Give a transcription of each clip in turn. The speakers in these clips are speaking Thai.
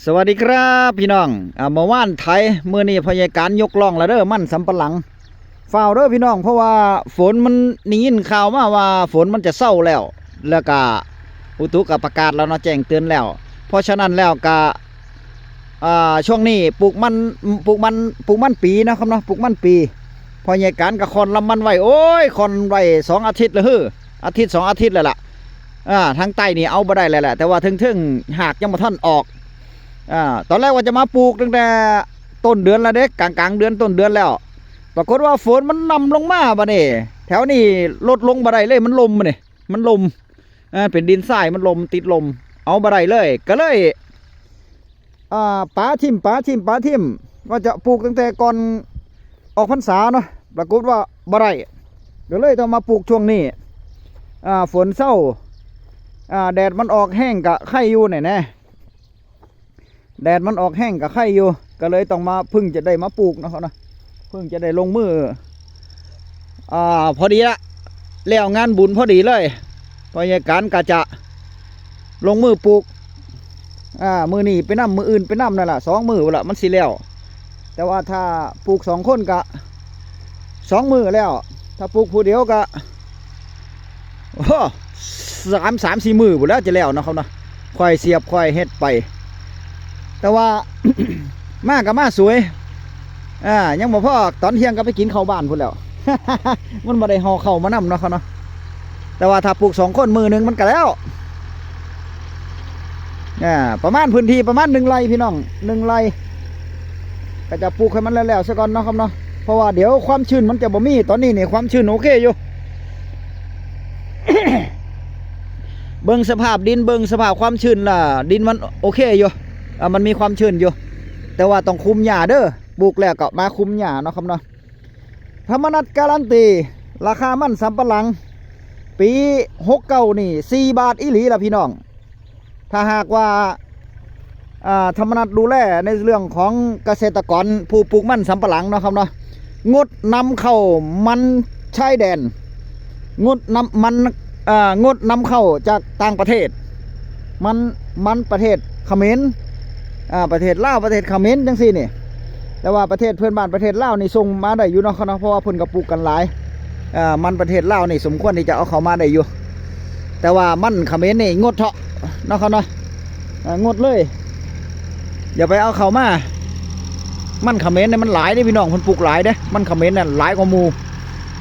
สวัสดีครับพี่น้องอ่าเมื่อวานไทยเมื่อนี้พยาการยกล่องแล้วเด้อมันสำปะหลังฝ้าวเด้อพี่น้อง เพราะว่าฝนมันนี่ยินข่าวมาว่าฝนมันจะเศร้าแล้ว แล้วก็อุตุกับประกาศแล้วเนาะแจ้งเตือนแล้ว เพราะฉะนั้นแล้วก็อ่าช่วงนี้ปลูกมันปลูกมันปลูกมันปีนะครับเนาะปลูกมันปีพอยายการกับคอนลำมันไว้โอ้ยคอนไว้สองอาทิตย์เลยเฮ้ออาทิตย์สองอาทิตย์เลยล่ะอ่าทางใต้นี่เอาบ่ได้เลยแหละแต่ว่าถึงๆหากยังบ่ทันออก อ่าตอนแรกว่าจะมาปลูกตั้งแต่ต้นเดือนแล้วเด็กกลางกลางๆเดือนต้นเดือนแล้ว ปรากฏว่าฝนมันนำลงมาบ่นี่แถวนี้ลดลงบ่ได้เลยมันลมบ่นี่มันลมอ่าเป็นดินทรายมันลมติดลม เอาบ่ได้เลย ก็เลยอ่าป้าทิมป้าทิมป้าทิมว่าจะปลูกตั้งแต่ก่อนออกพรรษาเนาะปรากฏว่าบ่ได้ก็เลยต้องมาปลูกช่วงนี้อ่าฝนเศร้าอ่าแดดมันออกแห้งกะไข่อยู่นี่แน่ แดดมันออกแห้งกับไข่อยู่ ก็เลยต้องมาพึ่งจะได้มาปลูกนะครับนะพึ่งจะได้ลงมือ อ่า พอดีละแล้วงานบุญพอดีเลยพยายการกะจะลงมือปลูก อ่า มือนี่ไปนํมืออื่นไปนํนั่นแหละสองมือละมันสิแล้ว แต่ว่าถ้าปลูกสองคนกะสองมือแล้ว ถ้าปลูกผู้เดียวกะโอ้สามสามสี่มือหมดแล้วจะแล้วนะครับนะค่อยเสียบค่อยเฮ็ดไป แต่ว่า มากับมาสวยอ่ายังบ่พอตอนเที่ยงก็ไปกินข้าวบ้านพุ่นแล้ว มันบ่ได้ห่อเข้าวมานำเนาะเขาเนาะแต่ว่าถ้าปลูกสองคนมือหนึ่งมันก็แล้วอ่าประมาณพื้นที่ประมาณหนึ่งไร่พี่น้องหนึ่งไร่ก็จะปลูกให้มันแล้วๆซะก่อนเนาะครับเนาะเพราะว่าเดี๋ยวความชื้นมันจะบ่มีตอนนี้เนี่ยความชื้นโอเคอยู่เบิ่งสภาพดินเบิ่งสภาพความชื้นล่ะ ดินมันโอเคอยู่ อ่ามันมีความชื้นอยู่ แต่ว่าต้องคุมหญ้าเด้อปลูกแล้วก็มาคุมหญ้าเนาะครับเนาะธรรมนัดการันตี ราคามันสำปะหลัง ปีหกเก้านี่สี่บาทอีหลีละพี่น้อง ถ้าหากว่าธรรมนัดดูแลในเรื่องของเกษตรกรผู้ปลูกมันสำปะหลังเนาะครับเนาะงดนำเข้ามันชายแดน งดนำมันงดนำเข้าจากต่างประเทศ มันมันประเทศเขมร อ่าประเทศลาวประเทศเขมรจังซี่นี่แต่ว่าประเทศเพื่อนบ้านประเทศลาวนี่ส่งมาได้อยู่เนาะเขาเนาะเพราะว่าเพิ่นก็ปลูกกันหลายอ่ามันประเทศลาวนี่สมควรที่จะเอาเขามาได้อยู่ แต่ว่ามันเขมรนี่งดเถาะเนาะเขาเนาะงดเลยอย่าไปเอาเขามา มันเขมรเนี่ยมันหลายเด้พี่น้องเพิ่นปลูกหลายเด้มันเขมรน่ะหลายกว่าหมู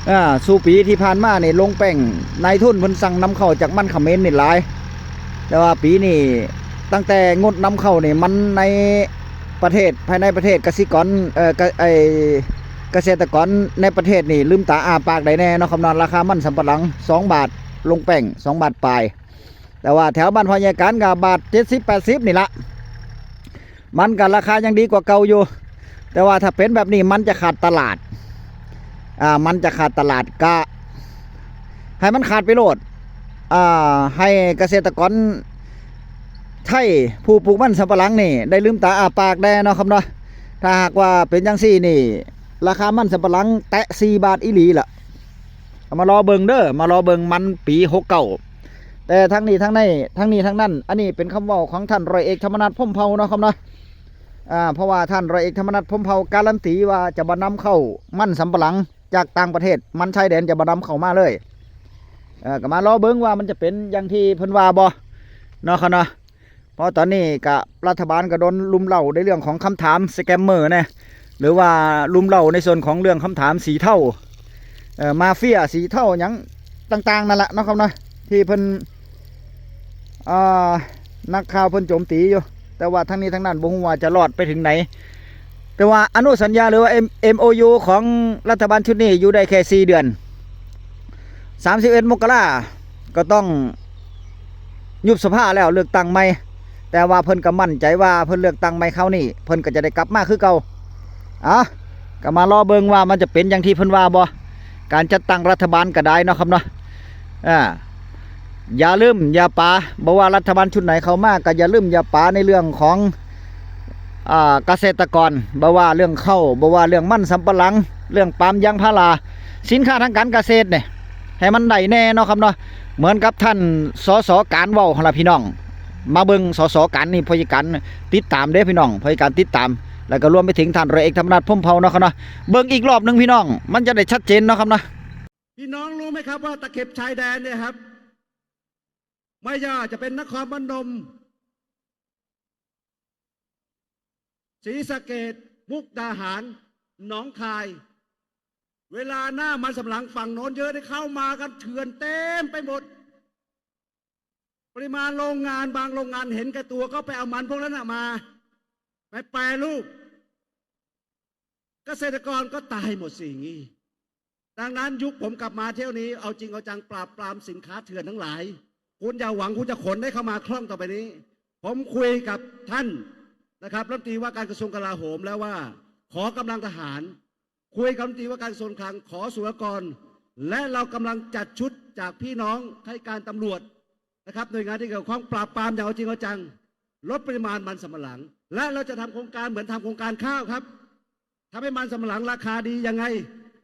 อ่าสู่ปีที่ผ่านมาเนี่ลงแป้งนายทุนเพิ่นสั่งนำเข้าจากมันเขมรนี่หลาย แต่ว่าปีนี้ ตั้งแต่งดนำเข้าเนี่ยมันในประเทศภายในประเทศกสิกรเอ่อไอเกษตรกรในประเทศนี่ลืมตาอาปากได้แน่เนาะคำนวณราคามันสำปะหลัง 2 บาทลงแป้ง2 บาทปลาย แต่ว่าแถวบ้านพญาการกับบาท 70 80 นี่ละมันกับราคายังดีกว่าเก่าอยู่ แต่ว่าถ้าเป็นแบบนี้มันจะขาดตลาดอ่ามันจะขาดตลาดกะให้มันขาดไปโลดอ่าให้เกษตรกร ไทยผู้ปลูกมันสำปะหลังนี่ ได้ลืมตาอาปากได้เนาะครับเนาะถ้าหากว่าเป็นจังซี่นี่ ราคามันสำปะหลังแตะ4บาทอีหลีละเอามารอเบิงเด้อมารอเบิงมันปี69แต่ทั้งนี้ทั้งในทั้งนี้ทั้งนั้น อันนี้เป็นคำเว้าของท่านร้อยเอกธรรมนัฐพมเผาเนาะครับเนาะอ่าเพราะว่าท่านร้อยเอกธรรมนัฐพมเผาการันตีว่าจะบ่นำเข้ามันสำปะหลังจากต่างประเทศ มันชายแดนจะบ่นำเข้ามาเลยเออก็มารอเบิงว่ามันจะเป็นอย่างที่เพิ่นว่าบ่เนาะครับเนาะ เพราะตอนนี้กับรัฐบาลก็โดนลุมเล่าในเรื่องของคำถามสแกมเมอร์นะหรือว่าลุมเล่าในส่วนของเรื่องคำถามสีเท่าเอ่อมาเฟียสีเท่าหยังต่างๆนั่นแหละนะครับนะที่เพิ่นอ่านักข่าวเพิ่นโจมตีอยู่แต่ว่าทั้งนี้ทั้งนั้นบ่ฮู้ว่าจะรอดไปถึงไหน แต่ว่าอนุสัญญาหรือว่า M MOU ของรัฐบาลชุดนี้อยู่ได้แค่ 4 เดือน 31 มกราก็ต้องยุบสภาแล้วเลือกตั้งใหม่ แต่ว่าเพิ่นก็มั่นใจว่าเพิ่นเลือกตั้งใหม่เขานี่ เพิ่นก็จะได้กลับมาคือเก่าอะก็มารอเบิ่งว่ามันจะเป็นอย่างที่เพิ่นว่าบ่การจัดตั้งรัฐบาลก็ได้เนาะครับเนาะอ่าอย่าลืมอย่าปาบ่ว่ารัฐบาลชุดไหนเข้ามาก็อย่าลืมอย่าปาในเรื่องของอ่าเกษตรกรบ่ว่าเรื่องข้าวบ่ว่าเรื่องมันสำปะหลัง เรื่องปาล์มยางพาราสินค้าทางการเกษตรเนี่ยให้มันได้แน่เนาะครับเนาะเหมือนกับท่านสสการเว้าของเราพี่น้อง มาเบิงสสกันนี่พยกันติดตามเด้อพี่น้องพยกันติดตาม แล้วก็รวมไปถึงท่านรอยเอกธรรมนัฐพรหมเผาเนาะครับเนาะเบิงอีกรอบหนึ่งพี่น้อง มันจะได้ชัดเจนเนาะครับเนาะพี่น้องรู้ไหมครับว่าตะเข็บชายแดนเนี่ยครับ ไม่ย่าจะเป็นนครพนมศรีสะเกดมุกดาหารหนองคาย เวลาหน้ามันสำหลังฝั่งโน้นเยอะได้เข้ามากันเถื่อนเต็มไปหมด ปริมาณโรงงานบางโรงงานเห็นแก่ตัวก็ไปเอามันพวกนั้นมา ไปแปรรูป เกษตรกรก็ตายหมดสิ่งนี้ ดังนั้นยุคผมกลับมาเที่ยวนี้ เอาจริงเอาจังปราบปรามสินค้าเถื่อนทั้งหลาย คุณอย่าหวังคุณจะขนได้เข้ามาคล่องต่อไปนี้ ผมคุยกับท่านนะครับรัฐมนตรีว่าการกระทรวงกลาโหมแล้วว่า ขอกำลังทหาร คุยกับรัฐมนตรีว่าการกระทรวงคลังขอสุรกร และเรากำลังจัดชุดจากพี่น้องให้การตำรวจ นะครับหน่วยงานที่เกี่ยวข้องปราบปรามอย่างเอาจริงเอาจัง ลดปริมาณมันสำปะหลัง และเราจะทำโครงการเหมือนทำโครงการข้าวครับทำให้มันสำปะหลังราคาดียังไง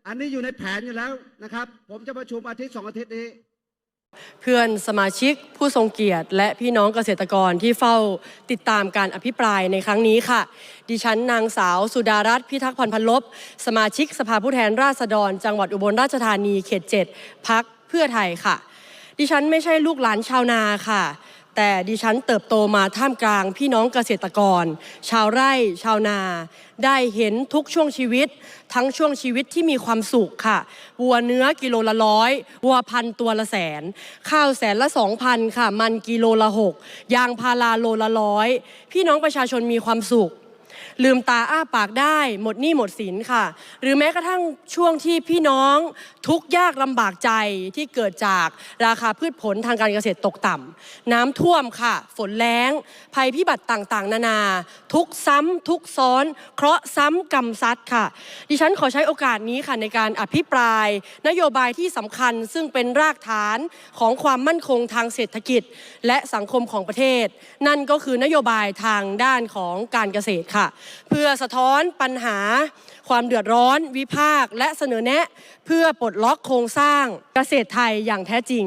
อันนี้อยู่ในแผนอยู่แล้วนะครับ ผมจะประชุมอาทิตย์สองอาทิตย์นี้ เพื่อนสมาชิกผู้ทรงเกียรติ และพี่น้องเกษตรกรที่เฝ้าติดตามการอภิปรายในครั้งนี้ค่ะ ดิฉันนางสาวสุดารัตน์พิทักษ์พันพันลบ สมาชิกสภาผู้แทนราษฎร จังหวัดอุบลราชธานีเขต 7พักเพื่อไทยค่ะ ดิฉันไม่ใช่ลูกหลานชาวนาค่ะ แต่ดิฉันเติบโตมาท่ามกลางพี่น้องเกษตรกร ชาวไร่ ชาวนา ได้เห็นทุกช่วงชีวิต ทั้งช่วงชีวิตที่มีความสุขค่ะ วัวเนื้อกิโลละร้อยวัวพันตัวละแสน ข้าวแสนละสองพันค่ะ มันกิโลละหกยางพาราโลละร้อยพี่น้องประชาชนมีความสุข ลืมตาอ้าปากได้ หมดหนี้หมดสินค่ะ หรือแม้กระทั่งช่วงที่พี่น้องทุกยากลำบากใจที่เกิดจากราคาพืชผลทางการเกษตรตกต่ำน้ำท่วมค่ะ ฝนแล้ง ภัยพิบัติต่างๆ นานา ทุกซ้ำทุกซ้อน เคราะห์ซ้ำกรรมซัดค่ะ ดิฉันขอใช้โอกาสนี้ค่ะในการอภิปราย นโยบายที่สำคัญซึ่งเป็นรากฐานของความมั่นคงทางเศรษฐกิจ และสังคมของประเทศ นั่นก็คือนโยบายทางด้านของการเกษตรค่ะเพื่อสะท้อนปัญหา ความเดือดร้อน วิพากษ์และเสนอแนะ เพื่อปลดล็อกโครงสร้างเกษตรไทยอย่างแท้จริง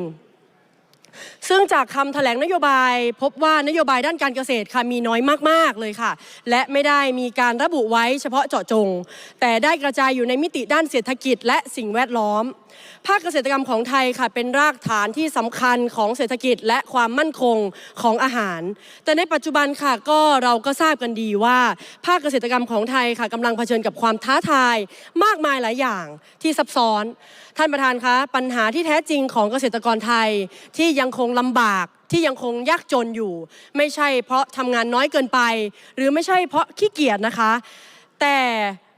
ซึ่งจากคำแถลงนโยบาย พบว่านโยบายด้านการเกษตรค่ะมีน้อยมากๆเลยค่ะ และไม่ได้มีการระบุไว้เฉพาะเจาะจง แต่ได้กระจายอยู่ในมิติด้านเศรษฐกิจและสิ่งแวดล้อม ภาคเกษตรกรรมของไทยค่ะเป็นรากฐานที่สำคัญของเศรษฐกิจและความมั่นคงของอาหาร แต่ในปัจจุบันค่ะก็เราก็ทราบกันดีว่า ภาคเกษตรกรรมของไทยค่ะกำลังเผชิญกับความท้าทายมากมายหลายอย่างที่ซับซ้อน ท่านประธานคะปัญหาที่แท้จริงของเกษตรกรไทยที่ยังคงลำบากที่ยังคงยากจนอยู่ ไม่ใช่เพราะทำงานน้อยเกินไป หรือไม่ใช่เพราะขี้เกียจนะคะ แต่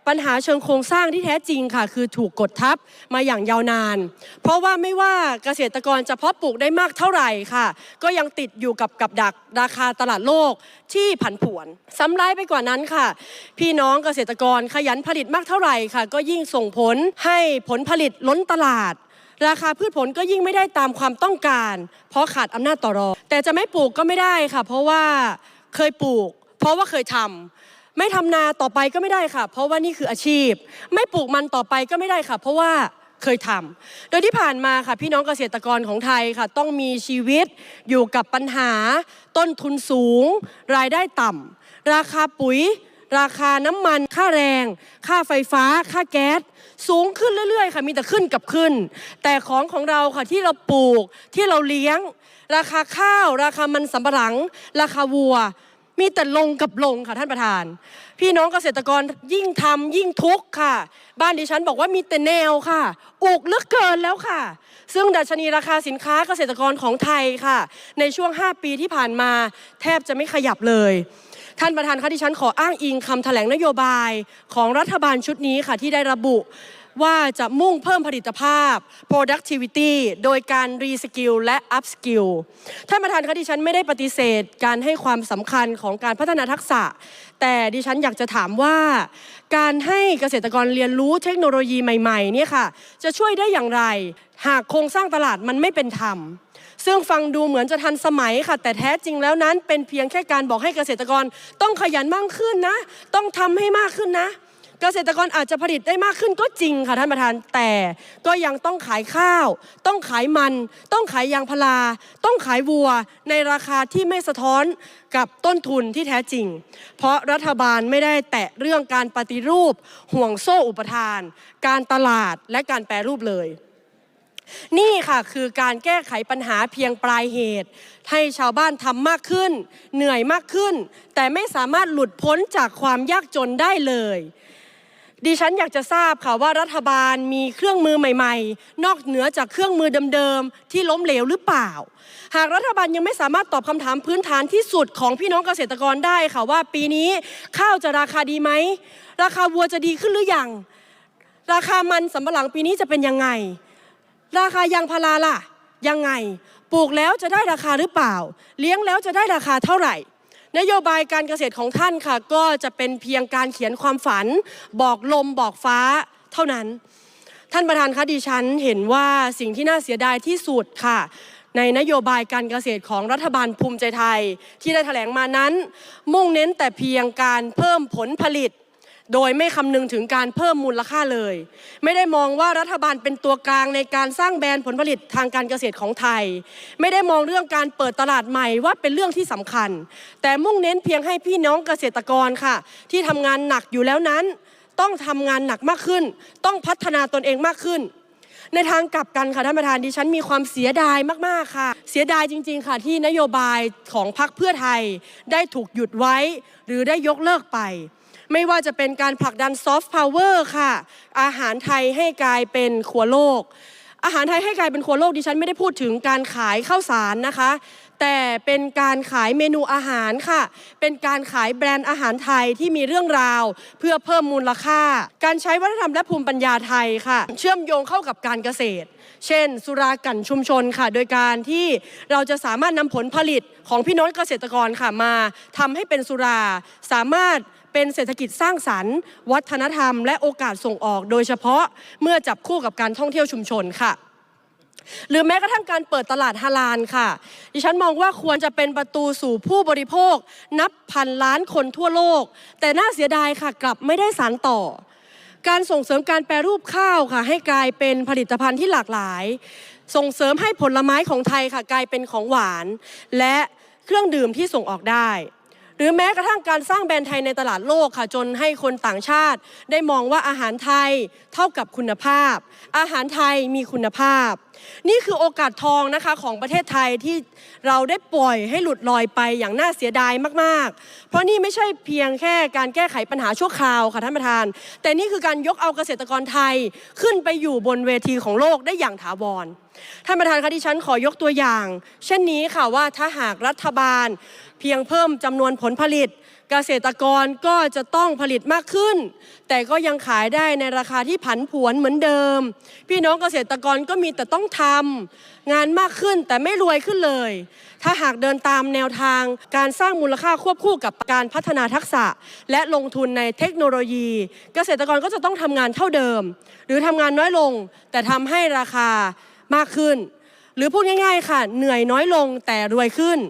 ปัญหาเชิงโครงสร้างที่แท้จริงค่ะ คือถูกกดทับมาอย่างยาวนาน เพราะว่าไม่ว่าเกษตรกรจะเพาะปลูกได้มากเท่าไหร่ค่ะ ก็ยังติดอยู่กับกับดักราคาตลาดโลกที่ผันผวนซ้ำร้ายไปกว่านั้นค่ะ พี่น้องเกษตรกรขยันผลิตมากเท่าไหร่ค่ะ ก็ยิ่งส่งผลให้ผลผลิตล้นตลาดราคาพืชผลก็ยิ่งไม่ได้ตามความต้องการ เพราะขาดอำนาจต่อรองแต่จะไม่ปลูกก็ไม่ได้ค่ะ เพราะว่าเคยปลูก เพราะว่าเคยทำ ไม่ทำนาต่อไปก็ไม่ได้ค่ะ เพราะว่านี่คืออาชีพ ไม่ปลูกมันต่อไปก็ไม่ได้ค่ะ เพราะว่าเคยทำโดยที่ผ่านมาค่ะพี่น้องเกษตรกรของไทยค่ะ ต้องมีชีวิตอยู่กับปัญหา ต้นทุนสูง รายได้ต่ำราคาปุ๋ย ราคาน้ำมัน ค่าแรง ค่าไฟฟ้า ค่าแก๊ส สูงขึ้นเรื่อยๆ ค่ะมีแต่ขึ้นกับขึ้น แต่ของของเราค่ะที่เราปลูกที่เราเลี้ยง ราคาข้าว ราคามันสำปะหลัง ราคาวัว มีแต่ลงกับลงค่ะท่านประธาน พี่น้องเกษตรกรยิ่งทำยิ่งทุกข์ค่ะ บ้านดิฉันบอกว่ามีแต่แนวค่ะ อุกเหลือกเกินแล้วค่ะ ซึ่งดัชนีราคาสินค้าเกษตรกรของไทยค่ะ ในช่วง 5 ปีที่ผ่านมา แทบจะไม่ขยับเลย ท่านประธานคะที่ฉันขออ้างอิงคำแถลงนโยบายของรัฐบาลชุดนี้ค่ะที่ได้ระบุ ว่าจะมุ่งเพิ่มผลิตภาพ productivity โดยการ reskill และ upskill ท่านประธานคะดิฉันไม่ได้ปฏิเสธการให้ความสำคัญของการพัฒนาทักษะ แต่ดิฉันอยากจะถามว่า การให้เกษตรกรเรียนรู้เทคโนโลยีใหม่ๆเนี่ยค่ะ จะช่วยได้อย่างไร หากโครงสร้างตลาดมันไม่เป็นธรรมซึ่งฟังดูเหมือนจะทันสมัยค่ะ แต่แท้จริงแล้วนั้นเป็นเพียงแค่การบอกให้เกษตรกรต้องขยันมากขึ้นนะ ต้องทำให้มากขึ้นนะ เกษตรกรอาจจะผลิตได้มากขึ้นก็จริงค่ะท่านประธาน แต่ก็ยังต้องขายข้าว ต้องขายมัน ต้องขายยางพารา ต้องขายวัว ในราคาที่ไม่สะท้อนกับต้นทุนที่แท้จริง เพราะรัฐบาลไม่ได้แตะเรื่องการปฏิรูป ห่วงโซ่อุปทาน การตลาดและการแปรรูปเลยนี่ค่ะคือการแก้ไขปัญหาเพียงปลายเหตุ ให้ชาวบ้านทำมากขึ้น เหนื่อยมากขึ้น แต่ไม่สามารถหลุดพ้นจากความยากจนได้เลย ดิฉันอยากจะทราบค่ะว่ารัฐบาลมีเครื่องมือใหม่ๆ นอกเหนือจากเครื่องมือเดิมๆ ที่ล้มเหลวหรือเปล่า หากรัฐบาลยังไม่สามารถตอบคำถามพื้นฐานที่สุดของพี่น้องเกษตรกรได้ค่ะว่าปีนี้ข้าวจะราคาดีไหม ราคาวัวจะดีขึ้นหรือยัง ราคามันสำปะหลังปีนี้จะเป็นยังไง ราคายางพาราล่ะยังไง ปลูกแล้วจะได้ราคาหรือเปล่า เลี้ยงแล้วจะได้ราคาเท่าไหร่ นโยบายการเกษตรของท่านค่ะ ก็จะเป็นเพียงการเขียนความฝัน บอกลมบอกฟ้าเท่านั้น ท่านประธานคะดิฉันเห็นว่าสิ่งที่น่าเสียดายที่สุดค่ะ ในนโยบายการเกษตรของรัฐบาลภูมิใจไทย ที่ได้แถลงมานั้น มุ่งเน้นแต่เพียงการเพิ่มผลผลิต โดยไม่คำนึงถึงการเพิ่มมูลค่าเลย ไม่ได้มองว่ารัฐบาลเป็นตัวกลางในการสร้างแบรนด์ผลผลิตทางการเกษตรของไทย ไม่ได้มองเรื่องการเปิดตลาดใหม่ว่าเป็นเรื่องที่สำคัญ แต่มุ่งเน้นเพียงให้พี่น้องเกษตรกรค่ะ ที่ทำงานหนักอยู่แล้วนั้น ต้องทำงานหนักมากขึ้น ต้องพัฒนาตนเองมากขึ้นในทางกลับกันค่ะท่านประธานดิฉันมีความเสียดายมากๆค่ะ เสียดายจริง ๆ ค่ะ ที่นโยบายของพรรคเพื่อไทยได้ถูกหยุดไว้ หรือได้ยกเลิกไป ไม่ว่าจะเป็นการผลักดันซอฟต์พาวเวอร์ค่ะ อาหารไทยให้กลายเป็นครัวโลก อาหารไทยให้กลายเป็นครัวโลกดิฉันไม่ได้พูดถึงการขายข้าวสารนะคะ แต่เป็นการขายเมนูอาหารค่ะ เป็นการขายแบรนด์อาหารไทยที่มีเรื่องราว เพื่อเพิ่มมูลค่า การใช้วัฒนธรรมและภูมิปัญญาไทยค่ะ เชื่อมโยงเข้ากับการเกษตรเช่น สุรากันชุมชนค่ะ โดยการที่เราจะสามารถนำผลผลิตของพี่น้องเกษตรกรค่ะมาทำให้เป็นสุราสามารถ เป็นเศรษฐกิจสร้างสรรค์ วัฒนธรรม และโอกาสส่งออก โดยเฉพาะเมื่อจับคู่กับการท่องเที่ยวชุมชนค่ะหรือแม้กระทั่งการเปิดตลาดฮาลาลค่ะ ดิฉันมองว่าควรจะเป็นประตูสู่ผู้บริโภค นับพันล้านคนทั่วโลก แต่น่าเสียดายค่ะกลับไม่ได้สารต่อ การส่งเสริมการแปรรูปข้าวค่ะ ให้กลายเป็นผลิตภัณฑ์ที่หลากหลาย ส่งเสริมให้ผลไม้ของไทยค่ะ กลายเป็นของหวาน และเครื่องดื่มที่ส่งออกได้ หรือแม้กระทั่งการสร้างแบรนด์ไทยในตลาดโลกค่ะจนให้คนต่างชาติ ได้มองว่าอาหารไทยเท่ากับคุณภาพ อาหารไทยมีคุณภาพ นี่คือโอกาสทองนะคะของประเทศไทยที่เราได้ปล่อยให้หลุดลอยไปอย่างน่าเสียดายมากๆ เพราะนี่ไม่ใช่เพียงแค่การแก้ไขปัญหาชั่วคราวค่ะท่านประธาน แต่นี่คือการยกเอาเกษตรกรไทยขึ้นไปอยู่บนเวทีของโลกได้อย่างถาวรท่านประธานคะดิฉันขอยกตัวอย่าง เช่นนี้ค่ะว่าถ้าหากรัฐบาล เพียงเพิ่มจำนวนผลผลิต เกษตรกรก็จะต้องผลิตมากขึ้น แต่ก็ยังขายได้ในราคาที่ผันผวนเหมือนเดิม พี่น้องเกษตรกรก็มีแต่ต้องทำงานมากขึ้นแต่ไม่รวยขึ้นเลย ถ้าหากเดินตามแนวทางการสร้างมูลค่าควบคู่กับการพัฒนาทักษะ และลงทุนในเทคโนโลยี เกษตรกรก็จะต้องทำงานเท่าเดิม หรือทำงานน้อยลง แต่ทำให้ราคามากขึ้น หรือพูดง่าย ๆ ค่ะ เหนื่อยน้อยลงแต่รวยขึ้น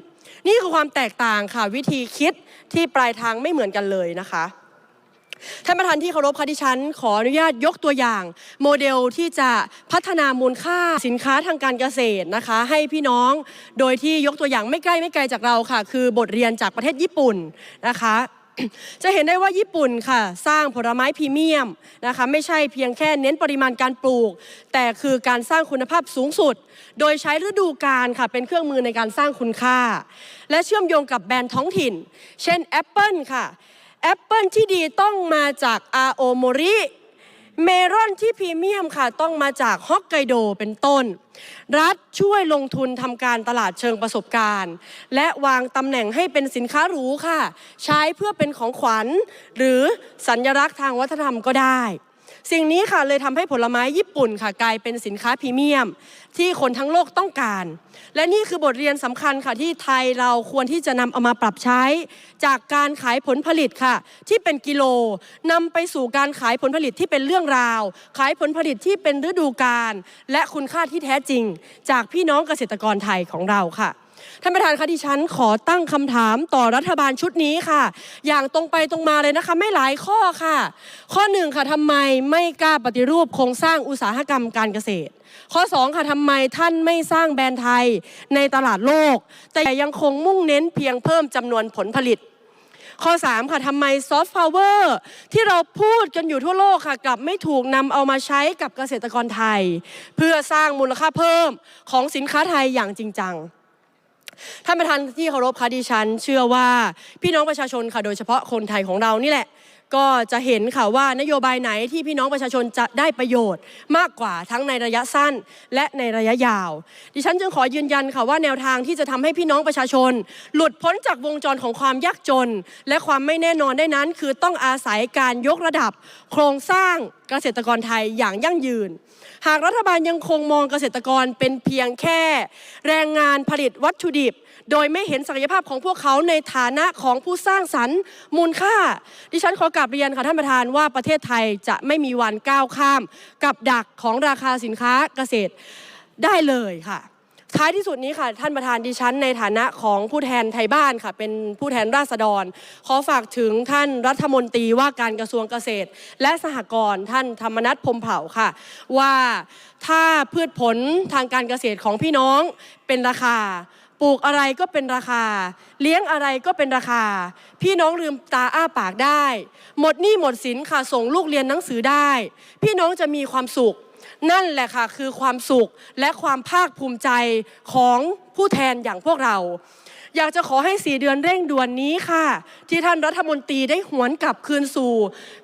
นี่คือความแตกต่างค่ะวิธีคิดที่ปลายทางไม่เหมือนกันเลยนะคะท่านประธานที่เคารพค่ะดิฉันขออนุญาตยกตัวอย่าง โมเดลที่จะพัฒนามูลค่าสินค้าทางการเกษตรนะคะ ให้พี่น้องโดยที่ยกตัวอย่างไม่ใกล้ไม่ไกลจากเราค่ะ คือบทเรียนจากประเทศญี่ปุ่นนะคะ จะเห็นได้ว่าญี่ปุ่นค่ะ สร้างผลไม้พรีเมียมนะคะไม่ใช่เพียงแค่เน้นปริมาณการปลูก แต่คือการสร้างคุณภาพสูงสุด โดยใช้ฤดูกาลค่ะเป็นเครื่องมือในการสร้างคุณค่า และเชื่อมโยงกับแบรนด์ท้องถิ่น เช่นแอปเปิลค่ะแอปเปิลที่ดีต้องมาจากอาโอโมริ เมลอนที่พรีเมียมค่ะต้องมาจากฮอกไกโดเป็นต้น รัฐช่วยลงทุนทำการตลาดเชิงประสบการณ์ และวางตำแหน่งให้เป็นสินค้าหรูค่ะ ใช้เพื่อเป็นของขวัญ หรือสัญลักษณ์ทางวัฒนธรรมก็ได้ สิ่งนี้ค่ะเลยทำให้ผลไม้ญี่ปุ่นค่ะกลายเป็นสินค้าพรีเมียม ที่คนทั้งโลกต้องการ และนี่คือบทเรียนสำคัญค่ะที่ไทยเราควรที่จะนำเอามาปรับใช้ จากการขายผลผลิตค่ะ ที่เป็นกิโลนำไปสู่การขายผลผลิตที่เป็นเรื่องราว ขายผลผลิตที่เป็นฤดูกาลและคุณค่าที่แท้จริง จากพี่น้องเกษตรกรไทยของเราค่ะ ท่านประธานคะดิฉันขอตั้งคำถามต่อรัฐบาลชุดนี้ค่ะ อย่างตรงไปตรงมาเลยนะคะ ไม่หลายข้อค่ะ ข้อหนึ่งค่ะทำไมไม่กล้าปฏิรูปโครงสร้างอุตสาหกรรมการเกษตร ข้อ 2 ค่ะทำไมท่านไม่สร้างแบรนด์ไทยในตลาดโลก แต่ยังคงมุ่งเน้นเพียงเพิ่มจำนวนผลผลิตข้อ 3 ค่ะทำไมซอฟต์พาวเวอร์ที่เราพูดกันอยู่ทั่วโลกค่ะ กลับไม่ถูกนำเอามาใช้กับเกษตรกรไทย เพื่อสร้างมูลค่าเพิ่มของสินค้าไทยอย่างจริงจัง ท่านประธานที่เคารพคะดิฉัน เชื่อว่าพี่น้องประชาชนค่ะโดยเฉพาะคนไทยของเรานี่แหละ ก็จะเห็นค่ะว่านโยบายไหนที่พี่น้องประชาชนจะได้ประโยชน์มากกว่าทั้งในระยะสั้นและในระยะยาว ดิฉันจึงขอยืนยันค่ะว่าแนวทางที่จะทำให้พี่น้องประชาชน หลุดพ้นจากวงจรของความยากจน และความไม่แน่นอนได้นั้น คือต้องอาศัยการยกระดับ โครงสร้างเกษตรกรไทยอย่างยั่งยืน หากรัฐบาลยังคงมองเกษตรกรเป็นเพียงแค่ แรงงานผลิตวัตถุดิบ โดยไม่เห็นศักยภาพของพวกเขาในฐานะของผู้สร้างสรรค์มูลค่า ดิฉันขอกลับเรียนค่ะท่านประธานว่าประเทศไทยจะไม่มีวันก้าวข้าม กับดักของราคาสินค้าเกษตรได้เลยค่ะท้ายที่สุดนี้ค่ะ ท่านประธานดิฉันในฐานะของผู้แทนไทยบ้านค่ะ เป็นผู้แทนราษฎร ขอฝากถึงท่านรัฐมนตรีว่าการกระทรวงเกษตร และสหกรณ์ท่านธรรมนัฐพมเผ่าค่ะ ว่าถ้าพืชผลทางการเกษตรของพี่น้องเป็นราคา ลูกอะไรก็เป็นราคา เลี้ยงอะไรก็เป็นราคา พี่น้องลืมตาอ้าปากได้ หมดหนี้หมดสินค่ะส่งลูกเรียนหนังสือได้ พี่น้องจะมีความสุข นั่นแหละค่ะคือความสุขและความภาคภูมิใจของผู้แทนอย่างพวกเรา อยากจะขอให้สี่เดือนเร่งด่วนนี้ค่ะ ที่ท่านรัฐมนตรีได้หวนกลับคืนสู่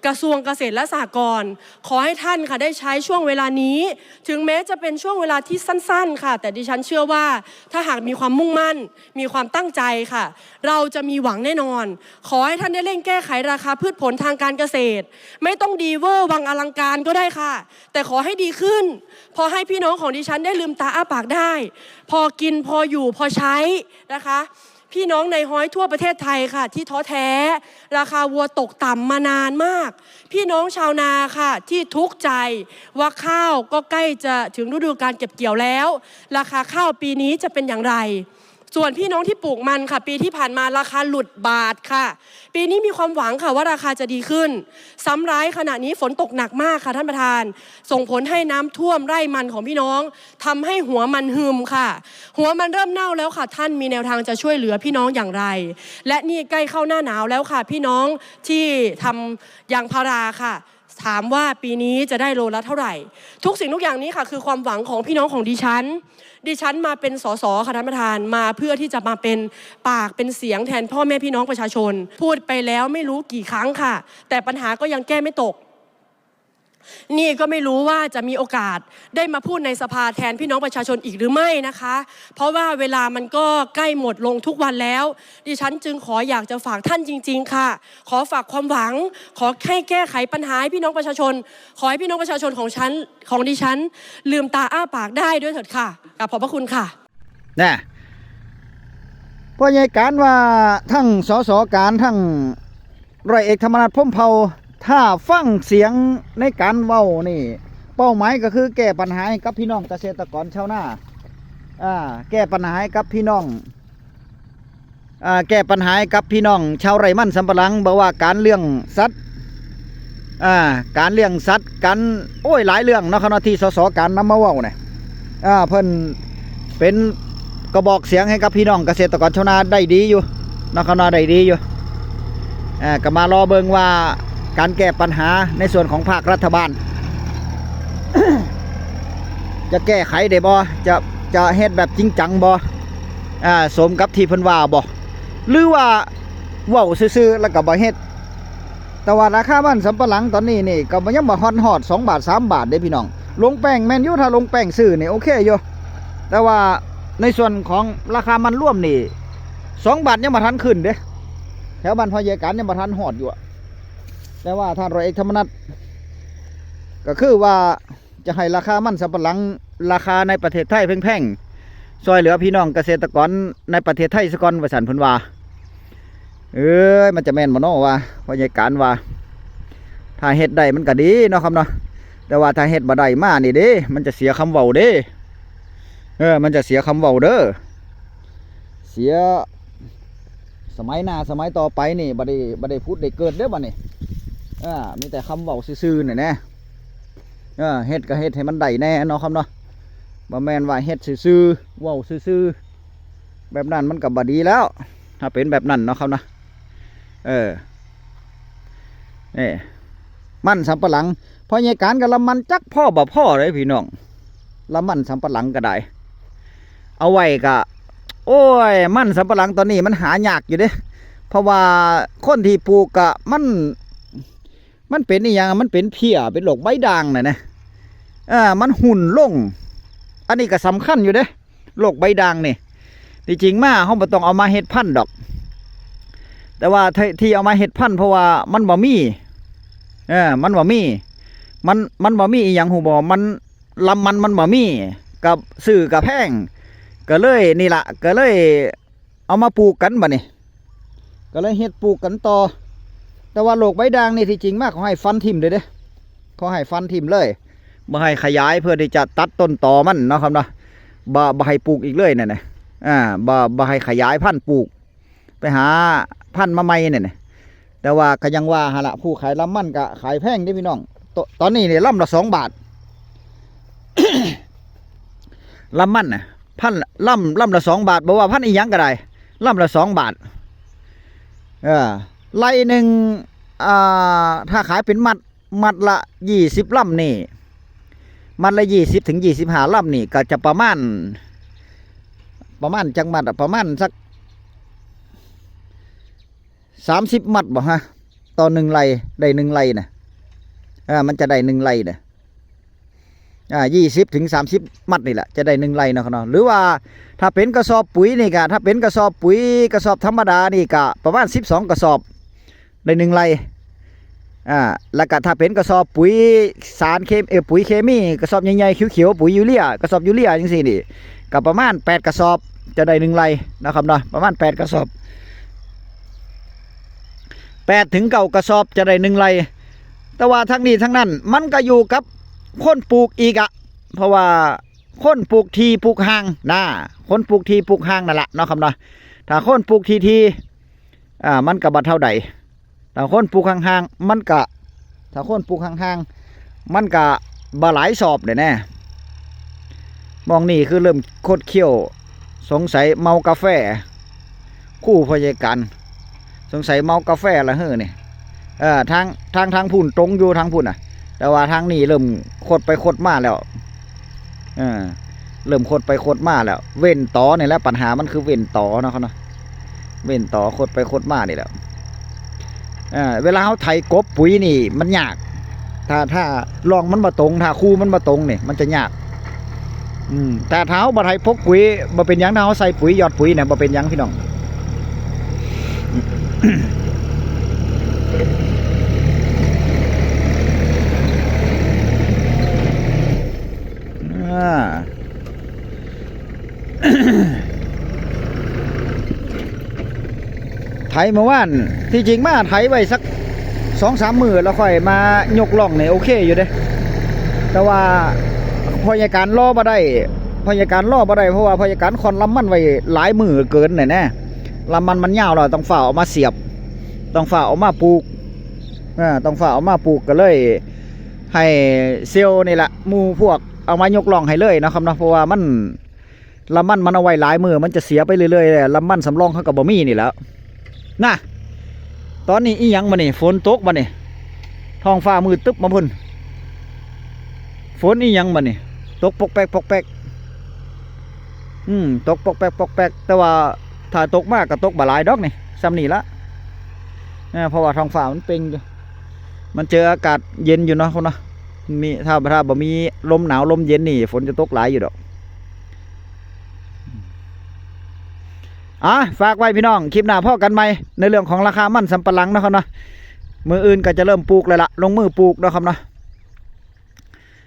กระทรวงเกษตรและสหกรณ์ขอให้ท่านค่ะได้ใช้ช่วงเวลานี้ ถึงแม้จะเป็นช่วงเวลาที่สั้น ๆ ค่ะ แต่ดิฉันเชื่อว่าถ้าหากมีความมุ่งมั่น มีความตั้งใจค่ะ เราจะมีหวังแน่นอน ขอให้ท่านได้เร่งแก้ไขราคาพืชผลทางการเกษตร ไม่ต้องดีเวอร์วังอลังการก็ได้ค่ะ แต่ขอให้ดีขึ้น พอให้พี่น้องของดิฉันได้ลืมตาอ้าปากได้ พอกินพออยู่พอใช้นะคะ พี่น้องในห้อยทั่วประเทศไทยค่ะ ที่ท้อแท้ ราคาวัวตกต่ำมานานมาก พี่น้องชาวนาค่ะ ที่ทุกข์ใจว่าข้าวก็ใกล้จะถึงฤดูการเก็บเกี่ยวแล้ว ราคาข้าวปีนี้จะเป็นอย่างไร ส่วนพี่น้องที่ปลูกมันค่ะ ปีที่ผ่านมาราคาหลุดบาทค่ะ ปีนี้มีความหวังค่ะว่าราคาจะดีขึ้น ซ้ำร้ายขณะนี้ฝนตกหนักมากค่ะท่านประธาน ส่งผลให้น้ำท่วมไร่มันของพี่น้องทำให้หัวมันหึมค่ะ หัวมันเริ่มเน่าแล้วค่ะ ท่านมีแนวทางจะช่วยเหลือพี่น้องอย่างไร และนี่ใกล้เข้าหน้าหนาวแล้วค่ะ พี่น้องที่ทำยางพาราค่ะ ถามว่าปีนี้จะได้โลละเท่าไหร่ ทุกสิ่งทุกอย่างนี้ค่ะ คือความหวังของพี่น้องของดิฉัน ดิฉันมาเป็นสสค่ะท่านประธานมาเพื่อที่จะมาเป็นปากเป็นเสียงแทนพ่อแม่พี่น้องประชาชน พูดไปแล้วไม่รู้กี่ครั้งค่ะ แต่ปัญหาก็ยังแก้ไม่ตก นี่ก็ไม่รู้ว่าจะมีโอกาสได้มาพูดในสภาแทนพี่น้องประชาชนอีกหรือไม่นะคะ เพราะว่าเวลามันก็ใกล้หมดลงทุกวันแล้ว ดิฉันจึงขออยากจะฝากท่านจริง ๆ ค่ะ ขอฝากความหวัง ขอให้แก้ไขปัญหาพี่น้องประชาชน ขอให้พี่น้องประชาชนของฉันของดิฉัน ลืมตาอ้าปากได้ด้วยเถิดค่ะกราบขอบพระคุณค่ะน่ะพ่อใหญ่การว่าทั้งสสการทั้งร้อยเอกธรรมนัฐพมเผา ถ้าฟังเสียงในการเว้านี่ เป้าหมายก็คือแก้ปัญหาให้กับพี่น้องเกษตรกรชาวนาอ่าแก้ปัญหาให้กับพี่น้องอ่าแก้ปัญหาให้กับพี่น้องชาวไร่มันสำปะหลังบอกว่าการเลี้ยงสัตว์อ่าการเลี้ยงสัตว์กันโอ้ยหลายเรื่องเนาะคณะที่สสการนำมาเว้าเนี่ยอ่าเพิ่นเป็นกระบอกเสียงให้กับพี่น้องเกษตรกรชาวนาได้ดีอยู่เนาะคณะได้ดีอยู่อ่าก็มารอเบิงว่า การแก้ปัญหาในส่วนของภาครัฐบาล จะแก้ไขได้บ่จะจะเฮ็ดแบบจริงจังบ่อ่าสมกับที่เพิ่นว่าบ่หรือว่าเว้าซื่อๆแล้วก็บ่เฮ็ดแต่ว่าราคาบ้านสำปะหลังตอนนี้นี่ก็บ่ยังบ่ฮอดฮอด2บาท3บาทเด้พี่น้องลงแป้งแม่นอยู่ถ้าลงแป้งซื้อนี่โอเคอยู่แต่ว่าในส่วนของราคามันร่วมนี่2บาทยังบ่ทันขึ้นเด้แถวบ้านพ่อใหญ่กันยังบ่ทันฮอดอยู่อะ แต่ว่าท่านร้อยเอกธรรมนัฐก็คือว่าจะให้ราคามันสำปะหลังราคาในประเทศไทยแพงๆซอยเหลือพี่น้องเกษตรกรในประเทศไทยสกอนวสันพนวาเอ้ยมันจะแม่นบ่เนว่าพ่อใหญ่การว่า ถ้าเฮ็ดได้มันก็ดีเนาะครับเนาะแต่ว่าถ้าเฮ็ดบ่ได้มานี่เด้ มันจะเสียคำเว้าเด้เออ มันจะเสียคำเว้าเด้อเสีย สมัยหน้าสมัยต่อไปนี่บ่ได้บ่ได้พูดได้เกิดเด้อบัดนี้ อ่ามีแต่คำเว้าซื่อๆนี่แน่เออเฮ็ดก็เฮ็ดให้มันได้แน่เนาะครับเนาะบ่แม่นว่าเฮ็ดซื่อๆเว้าซื่อๆแบบนั้นมันก็บ่ดีแล้ว ถ้าเป็นแบบนั้นเนาะครับเนาะเออนี่มันสำปะหลังพอใหญ่การกับละมันจักพ่อบ่พ่อเลยพี่น้องละมันสำปะหลังก็ได้ เอาไว้ก็โอ้ย มันสำปะหลังตอนนี้มันหายากอยู่เด้เพราะว่าคนที่ปลูกกะมัน มันเป็นอีหยังมันเป็นเพียเป็นโรคใบด่างน่ะนะอ่ามันหุ่นลง อันนี้ก็สำคัญอยู่เด้โรคใบด่างนี่ที่จริงมาเฮาบ่ต้องเอามาเฮ็ดพันธุ์ดอก แต่ว่าที่ที่เอามาเฮ็ดพันธุ์เพราะว่ามันบ่มีเออมันบ่มี มันมันบ่มีอีหยังหูบ่มันลำมันมันบ่มีกับซื้อกับแพงก็เลยนี่ละก็เลยเอามาปลูกกันบ่นี่ก็เลยเฮ็ดปลูกกันต่อ แต่ว่าโรคใบด่างนี่ที่จริงมากเขาให้ฟันทิ่มเลยเด้เขาให้ฟันทิ่มเลยบ่ให้ขยายเพื่อที่จะตัดต้นตอมันเนาะครับเนาะบ่บ่ให้ปลูกอีกเลยเนั่นน่ะอ่าบ่บ่ให้ขยายพันธุ์ปลูก ไปหาพันธุ์มาใหม่นี่ยน่ะแต่ว่าก็ยังว่าหนละผู้ขายลำมันก็ขายแพงเด้พี่น้องตตอนนี้เนี่ยลำละสองบาทลำมันน่ะพันล่ำล่ำละสองบาทบอกว่าพันอีหยังก็ได้ล่ำละสองบาทเออ ไล่หนึ่งถ้าขายเป็นมัดมัดละยี่สิบลำนี่ มัดละยี่สิบถึงยี่สิบห้าลำนี่ ก็จะประมาณ ประมาณจังมัดอะประมาณสักสามสิบมัดบ่ฮะต่อหนึ่งไร่ได้หนึ่งไร่นะอ่ามันจะได้หนึ่งไร่นะอ่ายี่สิบถึงสามสิบมัดนี่แหละจะได้หนึ่งไร่เนาะครับเนาะหรือว่าถ้าเป็นกระสอบปุ๋ยนี่กะถ้าเป็นกระสอบปุ๋ยกระสอบธรรมดานี่กะประมาณสิบสองกระสอบ ได้หนึ่งไรอ่าแล้วก็ถ้าเป็นกระสอบปุ๋ยสารเคมเออปุ๋ยเคมีกระสอบใหญ่ๆเขียวๆปุ๋ยยูเรียกระสอบยูเรียจังซี่นี่ก็ประมาณแปดกระสอบจะได้หนึ่งไรนะครับเนาะประมาณแปดกระสอบแปดถึงเก้ากระสอบจะได้หนึ่งไรแต่ว่าทั้งนี้ทั้งนั้นมันก็อยู่กับคนปลูกอีกอะเพราะว่าคนปลูกทีปลูกห่างนะคนปลูกทีปลูกห่างนั่นแหละเนาะครับเนาะถ้าคนปลูกทีทีอ่ามันกับบัเท่าใด ถ้าคนปลูกห่างๆมันกะถ้าคนปลูกห่างๆมันกะบาหลายสอบเลยแน่มองนี่คือเริ่มโคตรเขี้ยว สงสัยเมากาแฟ คู่พยากัน สงสัยเมากาแฟละเฮ้อนี่เออทางทางทางพุ่นตรงอยู่ทางพุ่นอะ แต่ว่าทางนี้เริ่มคดไปคดมาแล้วเออเริ่มคดไปคดมาแล้ว เว้นต่อเนี่ยแหละปัญหามันคือเว้นต่อนะเขาเนาะเว้นต่อคดไปคดมานี่แหละ เวลาเขาไถกบปุ๋ยนี่ มันยาก ถ้าถ้าลองมันมาตรง ถ้าคู่มันมาตรงเนี่ยมันจะยาก อืมแต่เท้าบ่ไทยพกปุ๋ยบ่เป็นยังถ้าเขาใส่ปุ๋ยหยอดปุ๋ยเนี่ยบ่เป็นยังพี่น้องอ่า ไถ เมื่อวานที่จริงมาไถไว้สักสองสามหมือแล้วค่อยมายกล่องเนี่ยโอเคอยู่เด้แต่ว่าพยาการล่อมาได้พยาการล่อมาได้เพราะว่าพยาการคอนลำมันไว้หลายหมือเกินหน่ะแน่ลำมันมันยาวเราต้องฝ่าเอามาเสียบ ต้องฝ่าเอามาปลูกอ่าต้องฝ่าเอามาปลูกก็เลย ให้เซลล์นี่แหละมูพวกเอามายกล่องให้เลยนะครับนะเพราะว่ามันลำมันมันเอาไว้หลายมือมันจะเสียไปเรื่อยๆเลยลำมันสำรองเขากับบ่มีนี่แล้ว น่ะ ตอนนี้อีหยังมาเนี่ฝนตกมาเนี่ยท้องฟ้ามืดตึ๊บมาพุ่นฝนอีหยังมาเนี่ยตกปกแปกปกแปกอืมตกปกแปกปกแปกแต่ว่าถ้าตกมากก็ตกบ่หลายดอกนี่ซ้ำนี่ละเออเพราะว่าท้องฟ้ามันเปร่งอยู่มันเจออากาศเย็นอยู่เนาะคนเนาะมีถ้าถ้าบ่มีลมหนาวลมเย็นนี่ ฝนจะตกหลายอยู่ดอก อะฝากไว้พี่น้องคลิปหน้าพ่อกันไหมในเรื่องของราคามันสำปะหลังนะครับเนาะมืออื่นก็จะเริ่มปลูกเลยละลงมือปลูกนะครับเนาะ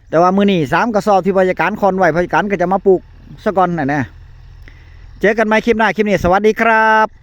แต่ว่ามือนี่สามกระสอบที่พยาการคอนไวพยาการก็จะมาปลูกสะก่อนน่ะนะเจอกันไหมคลิปหน้าคลิปนี้สวัสดีครับ